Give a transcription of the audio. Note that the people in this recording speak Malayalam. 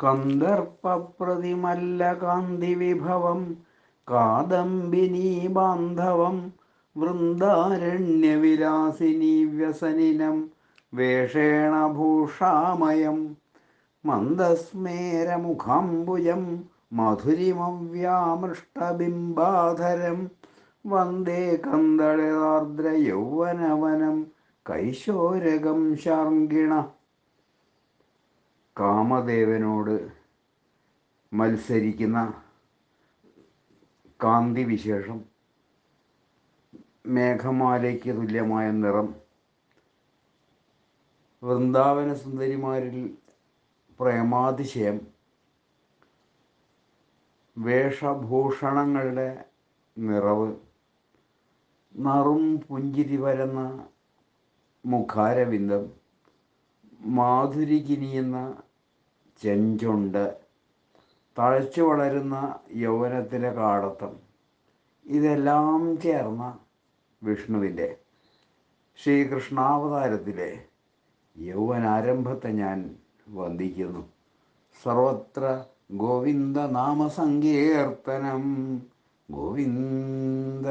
കന്ദർപ്പപ്രതിമല്ല കാന്തിവിഭവം കാദംബിനി ബാന്ധവം വൃന്ദാരണ്യവിലാസിനി വ്യസനിനം വേഷേണ ഭൂഷാമയം മന്ദസ്മേരമുഖാംബുജം മധുരിമവ്യാമൃഷ്ടബിംബാധരം വന്ദേ കന്ദളാർദ്രയൗവനവനം കൈശോരകം ശാർങ്കിണ കാമദേവനോട് മത്സരിക്കുന്ന കാന്തി വിശേഷം മേഘമാലയ്ക്ക് തുല്യമായ നിറം വൃന്ദാവന സുന്ദരിമാരിൽ പ്രേമാതിശയം വേഷഭൂഷണങ്ങളുടെ നിറവ് നറും പുഞ്ചിരി വരുന്ന മുഖാരവിന്ദം മാധുരി കിനിയുന്ന ചെഞ്ചുണ്ട് തഴച്ചു വളരുന്ന യൗവനത്തിലെ കാടത്തം. ഇതെല്ലാം ചേർന്ന വിഷ്ണുവിന്റെ ശ്രീകൃഷ്ണാവതാരത്തിലെ യൗവനാരംഭത്തെ ഞാൻ വന്ദിക്കുന്നു. സർവത്ര ഗോവിന്ദ നാമസങ്കീർത്തനം ഗോവിന്ദ ഗോവിന്ദ